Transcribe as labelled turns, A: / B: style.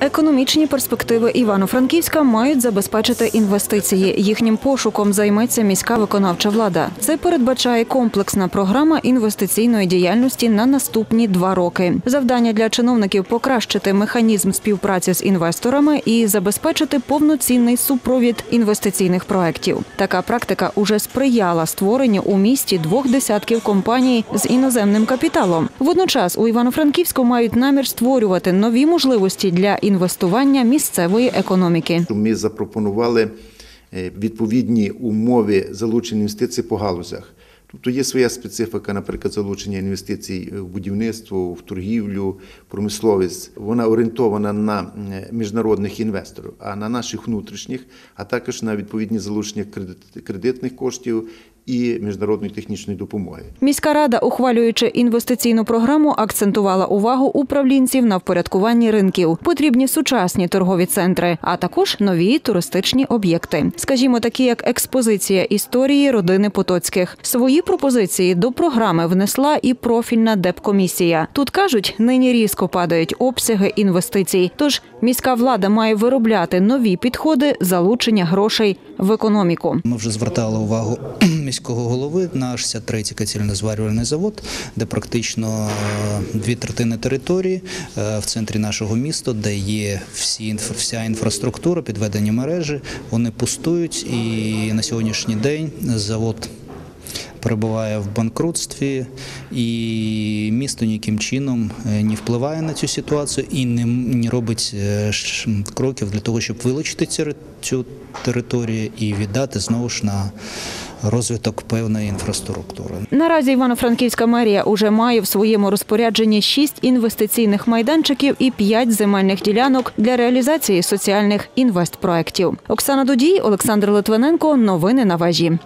A: Економічні перспективи Івано-Франківська мають забезпечити інвестиції. Їхнім пошуком займеться міська виконавча влада. Це передбачає комплексна програма інвестиційної діяльності на наступні два роки. Завдання для чиновників покращити механізм співпраці з інвесторами і забезпечити повноцінний супровід інвестиційних проєктів. Така практика уже сприяла створенню у місті двох десятків компаній з іноземним капіталом. Водночас у Івано-Франківську мають намір створювати нові можливості для інвестування місцевої економіки.
B: Ми запропонували е, відповідні умови залучення інвестицій по галузях. Тобто є своя специфіка, наприклад, залучення інвестицій в будівництво, в торгівлю, промисловість. Вона орієнтована на е, міжнародних інвесторів, а на наших внутрішніх, а також на відповідні залучення кредит- кредитних коштів і міжнародної технічної допомоги.
A: Міська рада, ухвалюючи інвестиційну програму, акцентувала увагу управлінців на впорядкуванні ринків. Потрібні сучасні торгові центри, а також нові туристичні об'єкти. Скажімо, такі як експозиція історії родини Потоцьких. Свої пропозиції до програми внесла і профільна депкомісія. Тут кажуть, нині різко падають обсяги інвестицій. Тож міська влада має виробляти нові підходи залучення грошей в економіку.
C: Ми вже звертали увагу міського голови на 63-й кацільно-зварювальний завод, де практично е, дві третини території е, в центрі нашого міста, де є всі вся інфраструктура, підведені мережі, вони пустують. І на сьогоднішній день завод. Перебуває в банкрутстві, і місто ніяким чином е, не впливає на цю ситуацію і не, не робить кроків для того, щоб вилучити цю територію і віддати знову ж на розвиток певної інфраструктури.
A: Наразі Івано-Франківська мерія уже має в своєму розпорядженні шість інвестиційних майданчиків і п'ять земельних ділянок для реалізації соціальних інвестпроєктів. Оксана Дудій, Олександр Литвиненко. Новини на вежі.